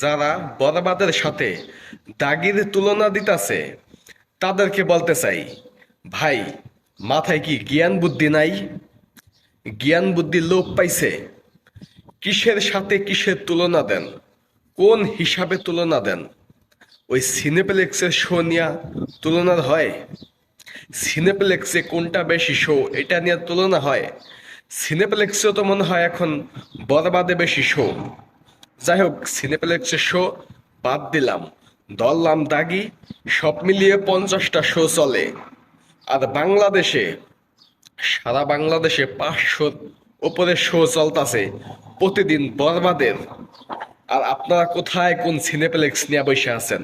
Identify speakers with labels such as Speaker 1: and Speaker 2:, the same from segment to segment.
Speaker 1: যারা বরবাদের সাথে দাগির তুলনা দিতাছে, তাদেরকে বলতে চাই, ভাই, মাথায় কি জ্ঞান বুদ্ধি নাই? জ্ঞান বুদ্ধি লোপ পাইছে। কিসের সাথে কিসের তুলনা দেন? কোন হিসাবে তুলনা দেন? ওই সিনেপ্লেক্সের শো নিয়ে তুলনা হয়? সিনেপ্লেক্সে কোনটা বেশি শো, এটা নিয়ে তুলনা হয়? সিনেপ্লেক্সেও তো মনে হয় এখন বরবাদে বেশি শো। যাই হোক সিনেপ্লেক্সের শো বাদ দিলাম। ধরলাম দাগি, সব মিলিয়ে পঞ্চাশটা শো চলে। আর বাংলাদেশে, সারা বাংলাদেশে পাঁচশোর উপরে শো চলতেছে, প্রতিদিন বরবাদের। আর আপনারা কোথায় কোন সিনেপ্লেক্স নিয়ে বসে আছেন?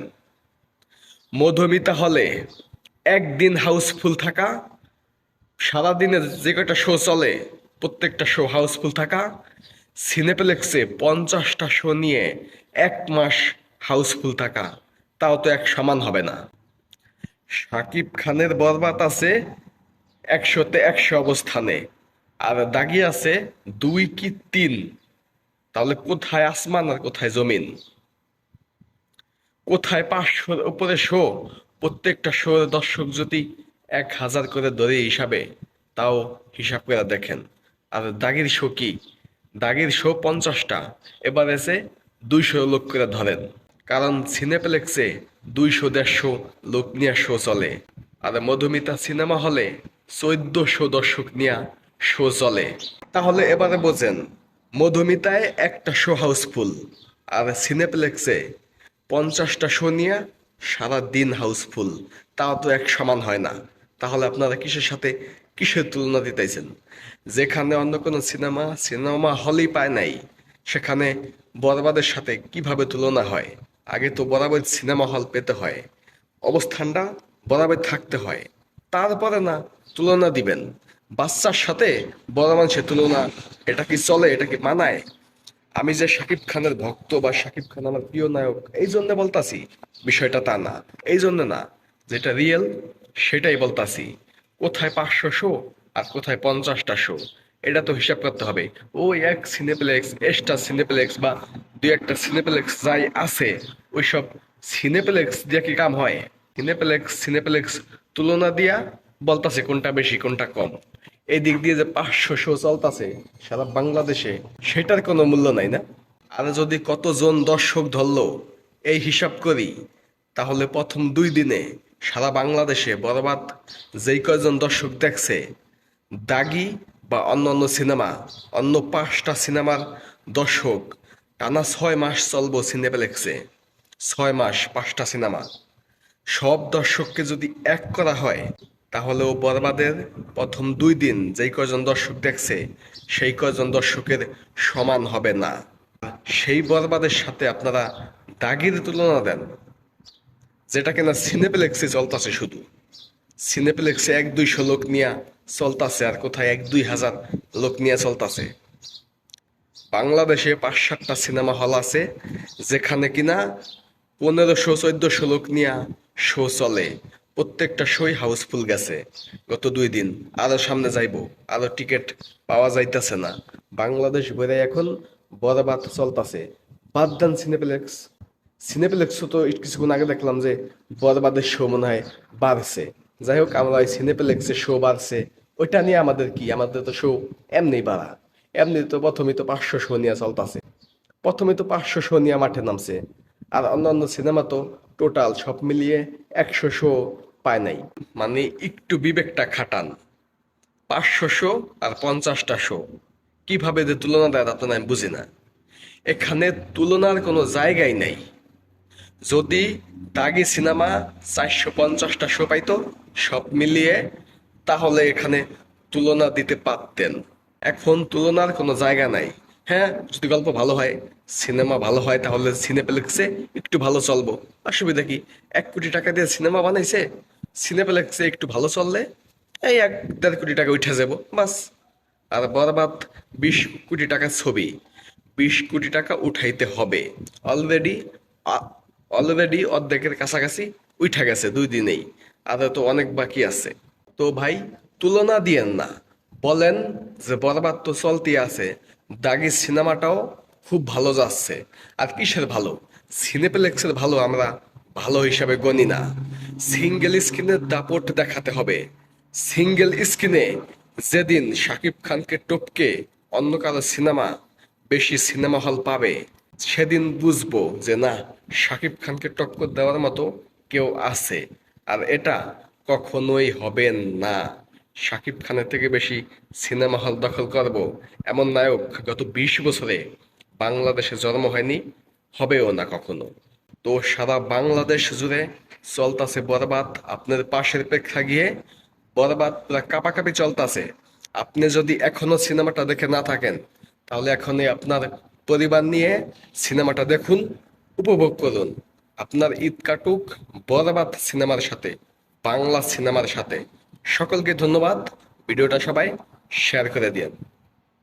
Speaker 1: মধুমিতা হলে একদিন হাউসফুল থাকা, সারাদিনের যে কয়টা শো চলে, প্রত্যেকটা শো হাউসফুল থাকা সিনেপ্লেক্সে পঞ্চাশটা শো নিয়ে এক মাস হাউসফুল থাকা, তাও তো এক সমান হবে না। সাকিব খানের বরবাদ আছে একশোতে একশো অবস্থানে, আর দাগি আছে দুই কি তিন। তাহলে কোথায় আসমান আর কোথায় জমিন? কোথায় পাঁচশোর উপরে শো? প্রত্যেকটা শোর দর্শক যদি এক হাজার করে ধরে হিসাবে, তাও হিসাব করে দেখেন। আর দাগির শো কি? দাগির শো পঞ্চাশটা। এবার এসে দুইশো লোক করে ধরেন। কারণ সিনেপ্লেক্সে দুইশো, দেড়শো লোক নিয়ে শো চলে। আর মধুমিতা সিনেমা হলে চোদ্দশো দর্শক নিয়ে শো চলে। তাহলে এবারে বোঝেন, মধুমিতায় একটা শো হাউসফুল, আর সিনেপ্লেক্সে পঞ্চাশটা শো নিয়ে সারা দিন হাউসফুল। তাও তো এক সমান হয় না। তাহলে আপনারা কিসের সাথে কিসের তুলনা দিতেছেন? যেখানে অন্য কোনো সিনেমা সিনেমা হলই পায় নাই, সেখানে বরবাদের সাথে কীভাবে তুলনা হয়? আগে তো বরাবর সিনেমা হল পেতে হয়, অবস্থানটা বরাবর থাকতে হয়। তারপরে না, তুলনা দিবেন। বাচ্চার সাথে বড় মানুষের তুলনা, এটা কি চলে, এটা কি মানায়? আমি যে শাকিব খানের ভক্ত বা শাকিব খান আমার প্রিয় নায়ক, এই জন্য বলতাছি, বিষয়টা তা না। এই জন্য না, যেটা রিয়েল সেটাই বলতাছি। কোথায় পাঁচশো শো আর কোথায় পঞ্চাশটা শো? এটা তো হিসাব করতে হবে। ওই এক সিনেপ্লেক্স এক্সট্রা সিনেপ্লেক্স বা দুই একটা সিনেপ্লেক্স যাই আছে, ওইসব সিনেপ্লেক্স দিয়ে কি কাম হয়? সিনেপ্লেক্স সিনেপ্লেক্স তুলনা দিয়া বলতাছে কোনটা বেশি, কোনটা কম। এই দিক দিয়ে যে পাঁচশো শো চলতাছে, সারা বাংলাদেশে সেটার কোনো মূল্য নাই না। আর যদি কতজন দর্শক ধরলো, এই হিসাব করি, তাহলে প্রথম দুই দিনে সারা বাংলাদেশে বরবাদ যেই কয়জন দর্শক দেখছে, দাগি বা অন্য অন্য সিনেমা, অন্য পাঁচটা সিনেমার দর্শক টানা ছয় মাস চলবো সিনেপ্লেক্সে। ছয় মাস পাঁচটা সিনেমা। সব দর্শককে যদি এক করা হয়, তাহলেও বরবাদের প্রথম দুই দিন যেই কয়জন দর্শক দেখছে, সেই কয়জন দর্শকের সমান হবে না। সেই বরবাদের সাথে আপনারা দাগির তুলনা দেন। যেটা কিনা সিনেপ্লেক্সে চলতেছে শুধু। সিনেপ্লেক্সে এক দুইশো লোক নিয়ে চলতাছে আর কোথায় এক দুই হাজার লোক নিয়ে চলতাছে। বাংলাদেশে পাঁচ সাতটা সিনেমা হল আছে, যেখানে কিনা পনেরোশো, চোদ্দশো লোক নিয়ে শো চলে। প্রত্যেকটা শোই হাউসফুল গেছে গত দুই দিন। আরও সামনে যাইব, আরও টিকিট পাওয়া যাইতেছে না। বাংলাদেশ ভরে এখন বরবাদ চলতেছে। বাদ দেন সিনেপ্লেক্স সিনেপ্লেক্সও তো কিছুক্ষণ আগে দেখলাম যে বরবাদের শো মনে হয় বাড়ছে। যাই হোক, আমরা ওই সিনেপ্লেক্সের শো বাড়ছে। ওইটা নিয়ে আমাদের কি? আমাদের তো শো এমনি বাড়া। এমনি তো প্রথমে তো পাঁচশো শো নিয়ে চলতেছে। প্রথমে তো পাঁচশো শো নিয়ে মাঠে নামছে। আর অন্যান্য সিনেমা তো টোটাল সব মিলিয়ে একশো শো পায় নাই। মানে একটু বিবেকটা খাটান। পাঁচশো শো আর পঞ্চাশটা শো কীভাবে যে তুলনা দেয় তো আমি বুঝি না। এখানে তুলনার কোনো জায়গাই নাই। যদি দাগি সিনেমা চারশো পঞ্চাশটা শো পাইতো, সব মিলিয়ে, তাহলে এখানে তুলনা দিতে পারতেন। এখন তুলনার কোনো জায়গা নাই। হ্যাঁ যদি গল্প ভালো হয়, সিনেমা ভালো হয়, তাহলে সিনেপ্লেক্সে একটু ভালো চলবো। অসুবিধা কি? এক কোটি টাকা দিয়ে সিনেমা বানাইছে সিনেপ্লেক্সে একটু ভালো চললে, এই এক দেড় কোটি টাকা উঠে যাব, বাস। আর বরবাদ বিশ কোটি টাকার ছবি, বিশ কোটি টাকা উঠাইতে হবে। অলরেডি অলরেডি অর্ধেকের কাছাকাছি উঠা গেছে দুই দিনেই। আর তো অনেক বাকি আছে। তো ভাই, তুলনা দিয়েন না। বলেন যে বরবাদ তো চলতি আছে। দাগি সিনেমাটাও খুব ভালো যাচ্ছে। আর কিসের ভালো? সিনেপ্লেক্সের ভালো আমরা ভালো হিসাবে গণি না। সিঙ্গেল স্ক্রিনের দাপট দেখাতে হবে। সিঙ্গেল স্ক্রিনে যেদিন শাকিব খানকে টপকে অন্য কারও সিনেমা, বেশি সিনেমা হল পাবে। সেদিন বুঝব যে না, শাকিব খানকে টক্কর দেওয়ার মতো কেউ আছে। আর এটা কখনোই হবে না। শাকিব খানের থেকে বেশি সিনেমা হল দখল করব এমন নায়ক গত বিশ বছরে বাংলাদেশে জন্ম হয়নি, হবেও না কখনো। তো সারা বাংলাদেশ জুড়ে চলতাছে বরবাদ, আপনার পাশের প্রেক্ষা গিয়ে বরবাদ পুরা কাপাকাপি চলতাছে। আপনি যদি এখনও সিনেমাটা দেখে না থাকেন, তাহলে এখনই আপনার পরিবার নিয়ে সিনেমাটা দেখুন, উপভোগ করুন। আপনার ঈদ কাটুক, বরবাদ সিনেমার সাথে, বাংলা সিনেমার সাথে। সকলকে ধন্যবাদ। ভিডিওটা সবাই শেয়ার করে দিন।